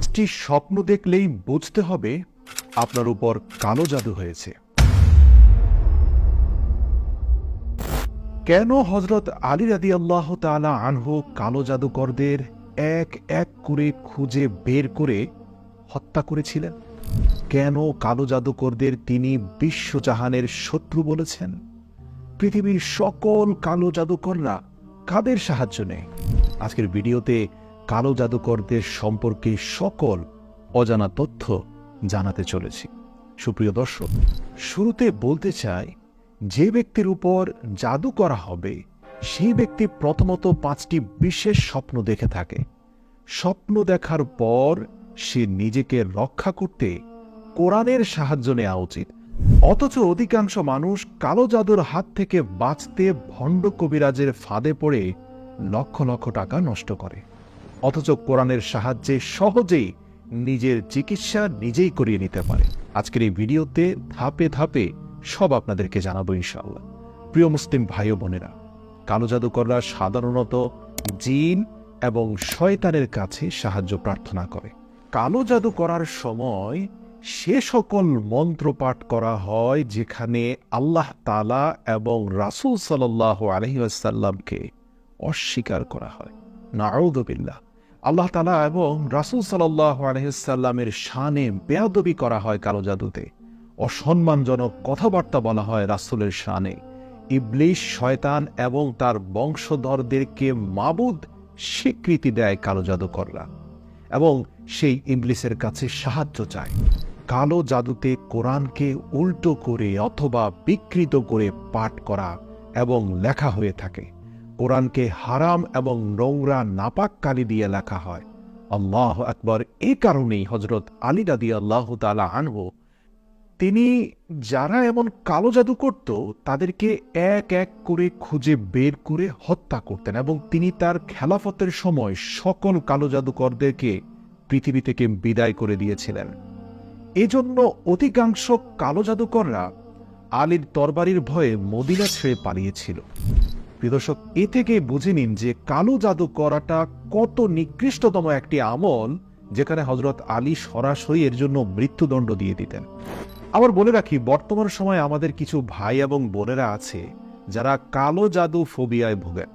পাঁচটি স্বপ্ন দেখলেই বুঝতে হবে আপনার উপর কালো জাদু হয়েছে। কেন হজরত আলী রাদি আল্লাহ তালা আনহু কালো জাদুকরদের এক এক করে খুঁজে বের করে হত্যা করেছিলেন? কেন কালো জাদুকরদের তিনি বিশ্বজাহানের শত্রু বলেছেন? পৃথিবীর সকল কালো জাদুকররা কাদের সাহায্য নেয়? আজকের ভিডিওতে কালো জাদুকরদের সম্পর্কে সকল অজানা তথ্য জানাতে চলেছি। সুপ্রিয় দর্শক, শুরুতে বলতে চাই, যে ব্যক্তির উপর জাদু করা হবে সেই ব্যক্তি প্রথমত পাঁচটি বিশেষ স্বপ্ন দেখে থাকে। স্বপ্ন দেখার পর সে নিজেকে রক্ষা করতে কোরআনের সাহায্য নেওয়া উচিত। অথচ অধিকাংশ মানুষ কালো জাদুর হাত থেকে বাঁচতে ভণ্ড কবিরাজের ফাঁদে পড়ে লক্ষ লক্ষ টাকা নষ্ট করে। অথচ কোরআনের সাহায্যে সহজেই নিজের চিকিৎসা নিজেই করিয়ে নিতে পারে। আজকের এই ভিডিওতে ধাপে ধাপে সব আপনাদেরকে জানাব ইনশাল্লাহ প্রিয় মুসলিম ভাই ও বোনেরা, কালো জাদুকররা সাধারণত জিন এবং শয়তানের কাছে সাহায্য প্রার্থনা করে। কালো জাদু করার সময় সে সকল মন্ত্র পাঠ করা হয় যেখানে আল্লাহ তালা এবং রাসূল সাল্লাহ আলহিউসাল্লামকে অস্বীকার করা হয়। নাউদবিল্লাহ আল্লাহ তালা এবং রাসূল সাল্লাহ আলহিসাল্লামের শানে বেয়াদবি করা হয় কালো জাদুতে। অসম্মানজনক কথাবার্তা বলা হয় রাসূলের শানে। ইবলিশ শয়তান এবং তার বংশধরদেরকে মাবুদ স্বীকৃতি দেয় কালো জাদুকররা এবং সেই ইবলিসের কাছে সাহায্য চায়। কালো জাদুতে কোরআনকে উল্টো করে অথবা বিকৃত করে পাঠ করা এবং লেখা হয়ে থাকে। কোরআনকে হারাম এবং নোংরা নাপাক কালি দিয়ে লেখা হয়। আল্লাহ আকবর। এই কারণেই হজরত আলী রাদি আল্লাহ তালা আনহু, তিনি যারা এমন কালো জাদু করত, তাদেরকে এক এক করে খুঁজে বের করে হত্যা করতেন এবং তিনি তার খেলাফতের সময় সকল কালো জাদুকরদেরকে পৃথিবী থেকে বিদায় করে দিয়েছিলেন। এজন্য অধিকাংশ কালো জাদুকররা আলীর তরবারির ভয়ে মদিনা ছেড়ে পালিয়েছিল। প্রিয়দর্শক এ থেকে বুঝে নিন যে কালো জাদু করাটা কত নিকৃষ্টতম একটি আমল যেখানে হজরত আলী সরাসরি এর জন্য মৃত্যুদণ্ড দিয়ে দিতেন। আবার বলে রাখি, বর্তমান সময়ে আমাদের কিছু ভাই এবং বোনেরা আছে যারা কালো জাদু ফোবিয়ায় ভোগেন।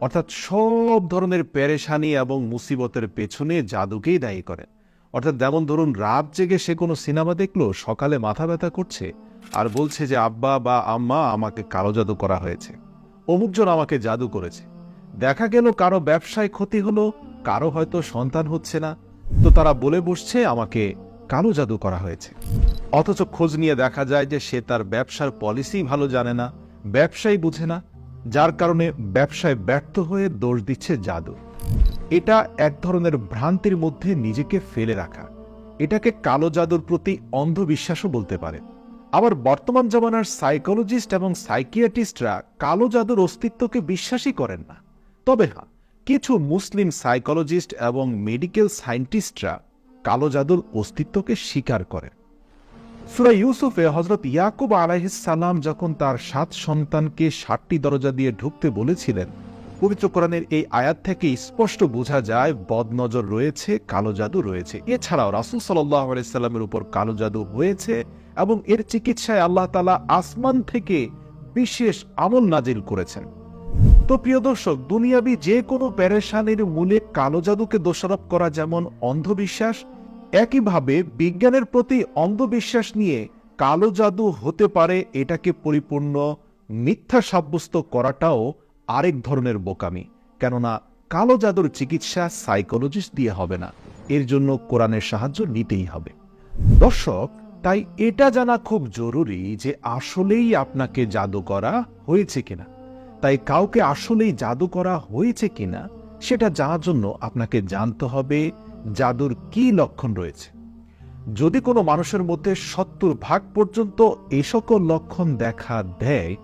অর্থাৎ সব ধরনের পেরেশানি এবং মুসিবতের পেছনে জাদুকেই দায়ী করেন। অর্থাৎ যেমন ধরুন, রাত জেগে সে কোনো সিনেমা দেখল, সকালে মাথা ব্যথা করছে আর বলছে যে, আব্বা বা আম্মা, আমাকে কালো জাদু করা হয়েছে। অমুকজন আমাকে জাদু করেছে। দেখা গেল কারও ব্যবসায় ক্ষতি হলো, কারও হয়তো সন্তান হচ্ছে না। তো তারা বলে বসছে, আমাকে কালো জাদু করা হয়েছে। অথচ খোঁজ নিয়ে দেখা যায় যে সে তার ব্যবসার পলিসি ভালো জানে না, ব্যবসায়ী বুঝে না, যার কারণে ব্যবসায় ব্যর্থ হয়ে দোষ দিচ্ছে জাদু। এটা এক ধরনের ভ্রান্তির মধ্যে নিজেকে ফেলে রাখা। এটাকে কালো জাদুর প্রতি অন্ধবিশ্বাসও বলতে পারে। আবার বর্তমান জমানার সাইকোলজিস্ট এবং সাইকিয়াট্রিস্টরা কালো জাদুর অস্তিত্বকে বিশ্বাসই করেন না। তবে হ্যাঁ কিছু মুসলিম সাইকোলজিস্ট এবং মেডিকেল সায়েন্টিস্টরা কালো জাদুর অস্তিত্বকে স্বীকার করেন। সুরা ইউসুফে হজরত ইয়াকুব আলাইহিসাল্লাম যখন তার সাত সন্তানকে ষাটটি দরজা দিয়ে ঢুকতে বলেছিলেন, পবিত্র কোরআনের এই আয়াত থেকে স্পষ্ট বোঝা যায় বদনজর রয়েছে, কালো জাদু রয়েছে। এছাড়াও রাসুল সাল্লাহ আলাইসাল্লামের উপর কালো জাদু হয়েছে এবং এর চিকিৎসায় আল্লাহ তালা আসমান থেকে বিশেষ আমল নাজিল করেছেন। তো প্রিয় দর্শক, দুনিয়াবি যে কোনো প্যারেশানির মূলে কালো জাদুকে দোষারোপ করা যেমন অন্ধবিশ্বাস, একইভাবে বিজ্ঞানের প্রতি অন্ধবিশ্বাস নিয়ে কালো জাদু হতে পারে এটাকে পরিপূর্ণ মিথ্যা সাব্যস্ত করাটাও আরেক ধরনের বোকামি। কেননা কালো জাদুর চিকিৎসা সাইকোলজিস্ট দিয়ে হবে না। এর জন্য কোরআনের সাহায্য নিতেই হবে। দর্শক তাই এটা জানা খুব জরুরি যে আসলেই আপনাকে জাদু করা হয়েছে কিনা। তাই কাউকে আসলেই জাদু করা হয়েছে কিনা, সেটা জানার জন্য আপনাকে জানতে হবে জাদুর কি লক্ষণ রয়েছে। যদি কোনো মানুষের মধ্যে সত্তর ভাগ পর্যন্ত এ সকল লক্ষণ দেখা দেয়,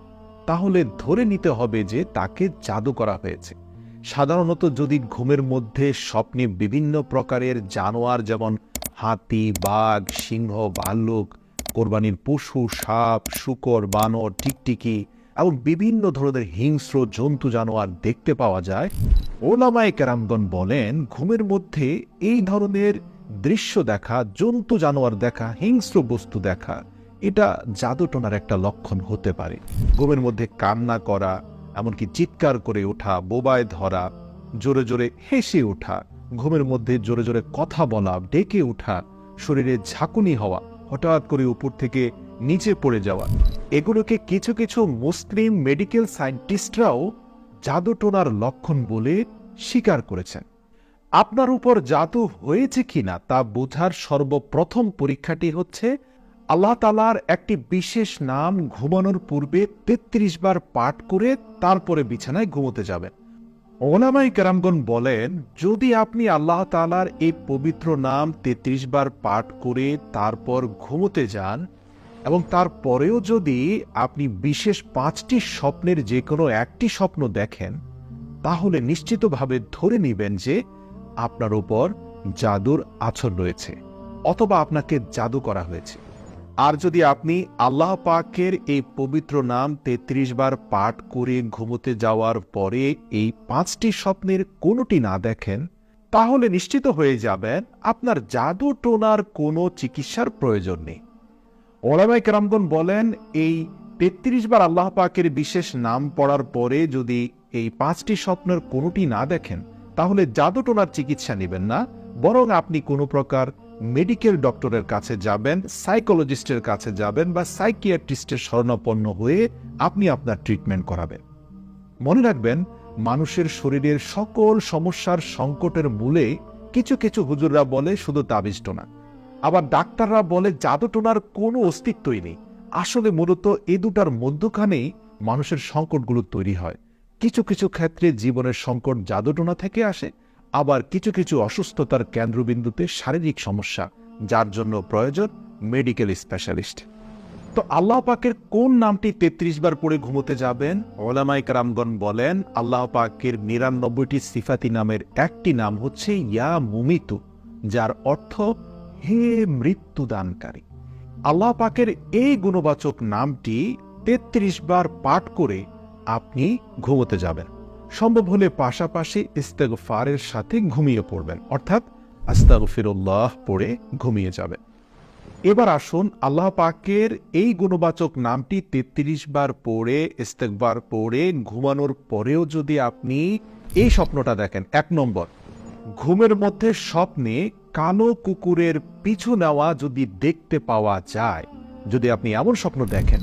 তাহলে ধরে নিতে হবে যে তাকে জাদু করা হয়েছে। সাধারণত যদি ঘুমের মধ্যে স্বপ্নে বিভিন্ন প্রকারের জানোয়ার যেমন হাতি, বাঘ, সিংহ, ভাল্লুক, কোরবানির পশু, সাপ, শুকর, বানর, টিকটিকি, এবং বিভিন্ন ধরনের হিংস্র জন্তু জানোয়ার দেখতে পাওয়া যায়। ওলামায় কেরামগণ বলেন, ঘুমের মধ্যে এই ধরনের দৃশ্য দেখা, জন্তু জানোয়ার দেখা, হিংস্র বস্তু দেখা, এটা জাদুটোনার একটা লক্ষণ হতে পারে। ঘুমের মধ্যে কান্না করা, এমনকি চিৎকার করে ওঠা, বোবায় ধরা, জোরে জোরে হেসে ওঠা ঘুমের মধ্যে জোরে জোরে কথা বলা, ডেকে ওঠা, শরীরে ঝাঁকুনি হওয়া, হঠাৎ করে উপর থেকে নিচে পড়ে যাওয়া। এগুলোকে কিছু কিছু মুসলিম মেডিকেল সায়েন্টিস্টরাও জাদুটোনার লক্ষণ বলে স্বীকার করেছেন। আপনার উপর জাদু হয়েছে কিনা তা বোঝার সর্বপ্রথম পরীক্ষাটি হচ্ছে আল্লাহ তালার একটি বিশেষ নাম ঘুমানোর পূর্বে তেত্রিশ বার পাঠ করে তারপরে বিছানায় ঘুমোতে যাবেন। ওলামাই কেরামগণ বলেন, যদি আপনি আল্লাহ তালার এই পবিত্র নাম তেত্রিশ বার পাঠ করে তারপর ঘুমোতে যান এবং তারপরেও যদি আপনি বিশেষ পাঁচটি স্বপ্নের যে কোনো একটি স্বপ্ন দেখেন, তাহলে নিশ্চিতভাবে ধরে নেবেন যে আপনার উপর জাদুর আছর রয়েছে অথবা আপনাকে জাদু করা হয়েছে। আর যদি আপনি আল্লাহ পাকের এই পবিত্র নাম তেত্রিশ বার পাঠ করে ঘুমোতে যাওয়ার পরে এই পাঁচটি স্বপ্নের কোনোটি না দেখেন, তাহলে নিশ্চিত হয়ে যাবেন আপনার জাদু টোনার কোনো চিকিৎসার প্রয়োজন নেই। ওলামাই কেরামগন বলেন, এই তেত্রিশ বার আল্লাহ পাকের বিশেষ নাম পড়ার পরে যদি এই পাঁচটি স্বপ্নের কোনোটি না দেখেন, তাহলে জাদু টোনার চিকিৎসা নেবেন না, বরং আপনি কোনো প্রকার মেডিকেল ডক্টরের কাছে যাবেন, সাইকোলজিস্টের কাছে যাবেন বা সাইকিয়াট্রিস্টের শরণাপন্ন হয়ে আপনি আপনার ট্রিটমেন্ট করাবেন। মনে রাখবেন, মানুষের শরীরের সকল সমস্যার সংকটের মূলে কিছু কিছু হুজুররা বলে শুধু তাবিজটোনা আবার ডাক্তাররা বলে জাদুটোনার কোনো অস্তিত্বই নেই। আসলে মূলত এ দুটার মধ্যখানেই মানুষের সংকটগুলো তৈরি হয়। কিছু কিছু ক্ষেত্রে জীবনের সংকট জাদুটোনা থেকে আসে আবার কিছু কিছু অসুস্থতার কেন্দ্রবিন্দুতে শারীরিক সমস্যা, যার জন্য প্রয়োজন মেডিকেল স্পেশালিস্ট তো আল্লাহ পাকের কোন নামটি তেত্রিশ বার পড়ে ঘুমোতে যাবেন? ওলামাই কারামগণ বলেন, আল্লাহ পাকের নিরানব্বইটি সিফাতি নামের একটি নাম হচ্ছে ইয়া মুমিতু, যার অর্থ হে মৃত্যুদানকারী। আল্লাহ পাকের এই গুণবাচক নামটি তেত্রিশ বার পাঠ করে আপনি ঘুমোতে যাবেন। সম্ভব হলে পাশাপাশি ইস্তেগফারের সাথে ঘুমিয়ে পড়বেন। অর্থাৎ আস্তাগফিরুল্লাহ পড়ে ঘুমিয়ে যাবেন। এবার আসুন আল্লাহ পাকের এই গুণবাচক নামটি তেত্রিশ বার পড়ে ইস্তেকবার পড়ে, ঘুমানোর পরেও যদি আপনি এই স্বপ্নটা দেখেন, এক নম্বর, ঘুমের মধ্যে স্বপ্নে কালো কুকুরের পিছু নেওয়া যদি দেখতে পাওয়া যায়, যদি আপনি এমন স্বপ্ন দেখেন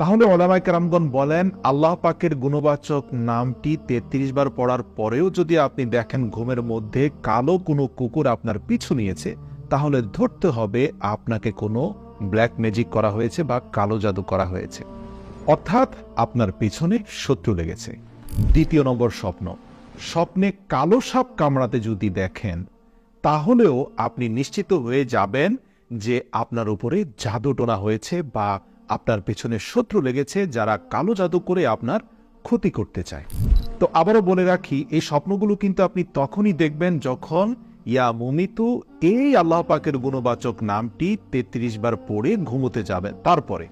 তাহলে ওলামাই কারামগণ বলেন, আল্লাহ পাকের গুণবাচক নামটি তেত্রিশ বার পড়ার পরেও যদি আপনি দেখেন ঘুমের মধ্যে কালো কোনো কুকুর আপনার পিছু নিয়েছে, তাহলে ধরতে হবে আপনাকে কোনো ব্ল্যাক ম্যাজিক করা হয়েছে বা কালো জাদু করা হয়েছে। অর্থাৎ আপনার পিছনে শত্রু লেগেছে। দ্বিতীয় নম্বর স্বপ্ন, স্বপ্নে কালো সাপ কামড়াতে যদি দেখেন, তাহলেও আপনি নিশ্চিত হয়ে যাবেন যে আপনার উপরে জাদু টোনা হয়েছে বা আপনার পেছনে শত্রু লেগেছে যারা কালো জাদু করে আপনার ক্ষতি করতে চায়। তো আবারও বলে রাখি, এই স্বপ্নগুলো কিন্তু আপনি তখনই দেখবেন যখন ইয়া মুমিতু এই আল্লাহ পাকের গুণবাচক নামটি তেত্রিশ বার পড়ে ঘুমোতে যাবেন তারপরে।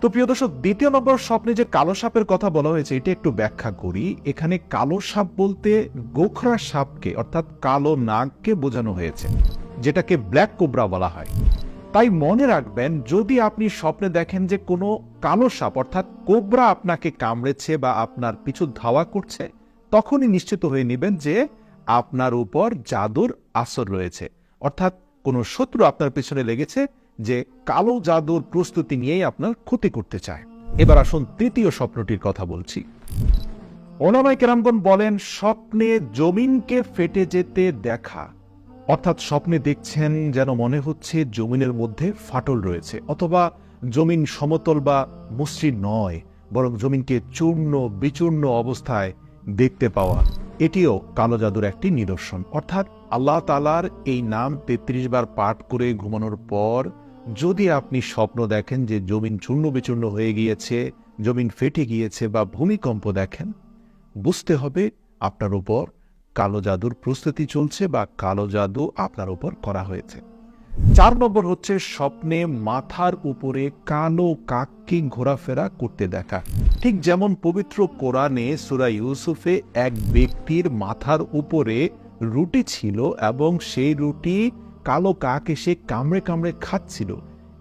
তো প্রিয় দর্শক, দ্বিতীয় নম্বর স্বপ্নে যে কালো সাপের কথা বলা হয়েছে, এটা একটু ব্যাখ্যা করি। এখানে কালো সাপ বলতে গোখরা সাপকে, অর্থাৎ কালো নাগকে বোঝানো হয়েছে, যেটাকে ব্ল্যাক কোবরা বলা হয়। তাই মনে রাখবেন, যদি আপনি স্বপ্নে দেখেন যে কোনো কালো সাপ, অর্থাৎ কোবরা আপনাকে কামড়েছে বা আপনার পিছু ধাওয়া করছে, তখনই নিশ্চিত হয়ে নেবেন যে আপনার উপর জাদুর আসর রয়েছে। অর্থাৎ কোনো শত্রু আপনার পেছনে লেগেছে যে কালো জাদুর প্রস্তুতি নিয়েই আপনার ক্ষতি করতে চায়। এবার আসুন তৃতীয় স্বপ্নটির কথা বলছি। ওলামাই কেরামগণ বলেন, স্বপ্নে জমিনকে ফেটে যেতে দেখা। অর্থাৎ স্বপ্নে দেখছেন যেন মনে হচ্ছে জমিনের মধ্যে ফাটল রয়েছে, অথবা জমিন সমতল বা মসৃণ নয়, বরং জমিনকে চূর্ণ, বিচূর্ণ অবস্থায় দেখতে পাওয়া। এটিও কালো জাদুর একটি নিদর্শন। অর্থাৎ আল্লাহ তালার এই নাম তেত্রিশ বার পাঠ করে ঘুমানোর পর, যদি আপনি স্বপ্ন দেখেন যে জমিন চূর্ণ, বিচূর্ণ হয়ে গিয়েছে, জমিন ফেটে গিয়েছে বা ভূমিকম্প দেখেন, বুঝতে হবে আপনার উপর কালো জাদুর প্রস্তুতি চলছে বা কালো জাদু আপনার উপর করা হয়েছে। চার নম্বর হচ্ছে স্বপ্নে মাথার উপরে কালো কাককে ঘোরাফেরা করতে দেখা। ঠিক যেমন পবিত্র কোরআনে সুরা ইউসুফে এক ব্যক্তির মাথার উপরে রুটি ছিল এবং সেই রুটি কালো কাক এসে কামড়ে কামড়ে খাচ্ছিল।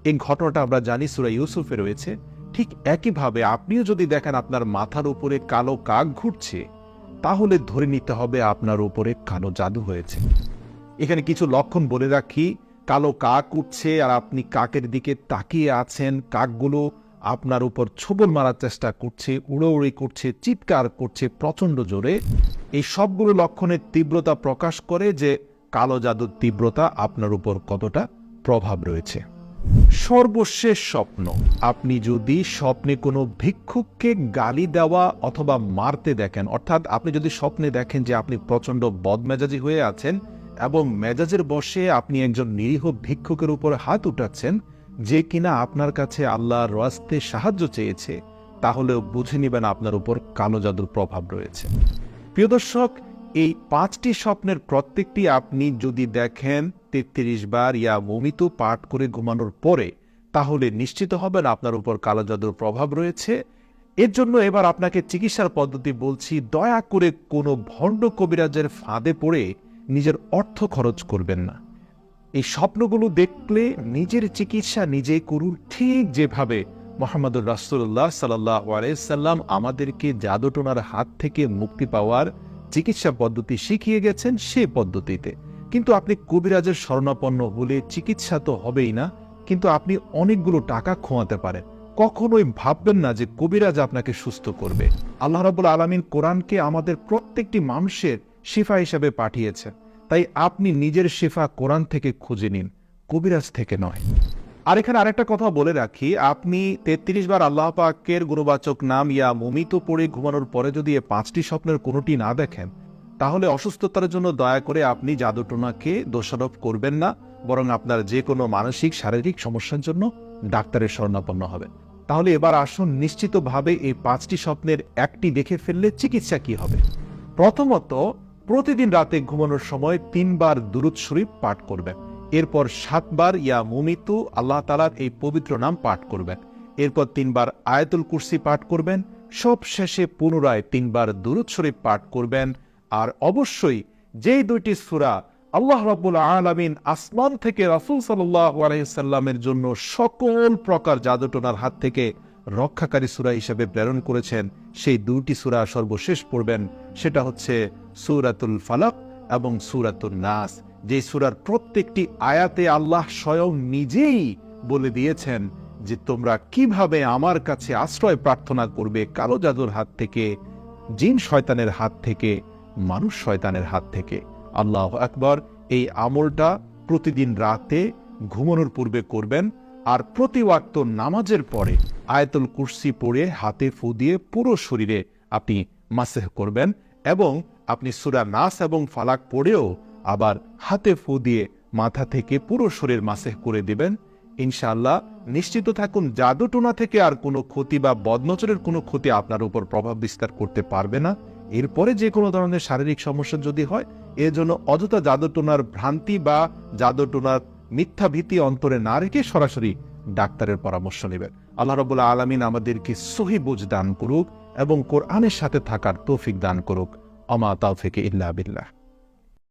এই ঘটনাটা আমরা জানি সুরা ইউসুফে রয়েছে। ঠিক একইভাবে আপনিও যদি দেখেন আপনার মাথার উপরে কালো কাক ঘুরছে তাহলে ধরে নিতে হবে আপনার উপরে কালো জাদু হয়েছে। এখানে কিছু লক্ষণ বলে রাখি, কালো কাক উঠছে আর আপনি কাকের দিকে তাকিয়ে আছেন, কাকগুলো আপনার উপর ছোবল মারার চেষ্টা করছে, উড়োউড়ি করছে, চিৎকার করছে প্রচণ্ড জোরে। এই সবগুলো লক্ষণের তীব্রতা প্রকাশ করে যে কালো জাদুর তীব্রতা আপনার উপর কতটা প্রভাব রয়েছে। সর্বশেষ স্বপ্ন। আপনি যদি স্বপ্নে কোনো ভিক্ষুককে গালি দেওয়া অথবা মারতে দেখেন, অর্থাৎ আপনি যদি স্বপ্নে দেখেন যে আপনি প্রচণ্ড বদমেজাজি হয়ে আছেন এবং মেজাজের বসে আপনি একজন নিরীহ ভিক্ষুকের উপর হাত উঠাচ্ছেন, যে কিনা আপনার কাছে আল্লাহর রাস্তে সাহায্য চেয়েছে, তাহলেও বুঝে নেবেন আপনার উপর কালো জাদুর প্রভাব রয়েছে। প্রিয় দর্শক এই পাঁচটি স্বপ্নের প্রত্যেকটি আপনি যদি দেখেন তেত্রিশ বার ইয়া মমিত পাঠ করে ঘুমানোর পরে, তাহলে নিশ্চিত হবেন আপনার উপর কালো জাদুর প্রভাব রয়েছে। এর জন্য এবার আপনাকে চিকিৎসার পদ্ধতি বলছি, দয়া করে কোনো ভণ্ড কবিরাজের ফাঁদে পড়ে নিজের অর্থ খরচ করবেন না। এই স্বপ্নগুলো দেখলে নিজের চিকিৎসা নিজেই করুন ঠিক যেভাবে মোহাম্মদুর রাসুল্লাহ সাল্লাহ আলাইসাল্লাম আমাদেরকে জাদুটোনার হাত থেকে মুক্তি পাওয়ার চিকিৎসা পদ্ধতি শিখিয়ে গেছেন সে পদ্ধতিতে। কিন্তু আপনি কবিরাজের শরণাপন্ন হলে চিকিৎসা তো হবেই না, কিন্তু আপনি অনেকগুলো টাকা খোয়াতে পারেন। কখনোই ভাববেন না যে কবিরাজ আপনাকে সুস্থ করবে। আল্লাহ রাবুল আলমিন কোরআনকে আমাদের প্রত্যেকটি মানুষের শিফা হিসাবে পাঠিয়েছেন। তাই আপনি নিজের শিফা কোরআন থেকে খুঁজে নিন, কবিরাজ থেকে নয়। আর এখানে আরেকটা কথা বলে রাখি, আপনি তেত্রিশ বার আল্লাহ পাকের গুণবাচক নাম ইয়া মমিত পড়ে ঘুমানোর পরে যদি এ পাঁচটি স্বপ্নের কোনোটি না দেখেন, তাহলে অসুস্থতার জন্য দয়া করে আপনি জাদুটোনাকে দোষারোপ করবেন না, বরং আপনার যে কোনো মানসিক, শারীরিক সমস্যার জন্য ডাক্তারের শরণাপন্ন হবে তাহলে এবার আসুন নিশ্চিতভাবে এই পাঁচটি স্বপ্নের একটি দেখে ফেললে চিকিৎসা কি হবে। প্রথমত, প্রতিদিন রাতে ঘুমানোর সময় তিনবার দুরুদ শরীফ পাঠ করবেন। এরপর সাতবার ইয়া মুমিতু আল্লাহ তালার এই পবিত্র নাম পাঠ করবেন। এরপর তিনবার আয়াতুল কুরসি পাঠ করবেন। সব শেষে পুনরায় তিনবার দুরুদ শরীফ পাঠ করবেন। আর অবশ্যই যেই দুইটি সুরা আল্লাহ রাব্বুল আলামিন আসমান থেকে রাসূল সাল্লাল্লাহু আলাইহি সাল্লামের জন্য সকল প্রকার জাদুটোনার হাত থেকে রক্ষাকারী সূরা হিসেবে প্রেরণ করেছেন, সেই দুটি সূরা সর্বশেষ পড়বেন। সেটা হচ্ছে সূরাতুল ফালাক এবং সূরাতুন নাস। যে সুরার প্রত্যেকটি আয়াতে আল্লাহ স্বয়ং নিজেই বলে দিয়েছেন যে তোমরা কীভাবে আমার কাছে আশ্রয় প্রার্থনা করবে কালো জাদুর হাত থেকে, জিন শয়তানের হাত থেকে, মানুষ শয়তানের হাত থেকে। আল্লাহ আকবর, এই আমলটা প্রতিদিন রাতে ঘুমানোর পূর্বে করবেন আর প্রতি নামাজের পরে আয়াতুল কুর্সি পড়ে হাতে ফু দিয়ে পুরো শরীরে আপনি মাসেহ করবেন এবং আপনি সুরা নাস এবং ফালাক পড়েও আবার হাতে ফু দিয়ে মাথা থেকে পুরো শরীর মাসেহ করে দিবেন। ইনশাআল্লাহ নিশ্চিত থাকুন জাদুটোনা থেকে আর কোনো ক্ষতি বা বদনজরের কোনো ক্ষতি আপনার উপর প্রভাব বিস্তার করতে পারবে না। এরপরে যে কোনো ধরনের শারীরিক সমস্যা যদি হয় এর জন্য অযথা জাদুটোনার ভ্রান্তি বা জাদুটোনার মিথ্যা ভীতি অন্তরে না রেখে সরাসরি ডাক্তারের পরামর্শ নেবেন। আল্লাহ রবুল্লা আলমিন আমাদেরকে সহি বুঝ দান করুক এবং কোরআনের সাথে থাকার তৌফিক দান করুক। অমা তাওফিকে ইল্লা বিল্লাহ।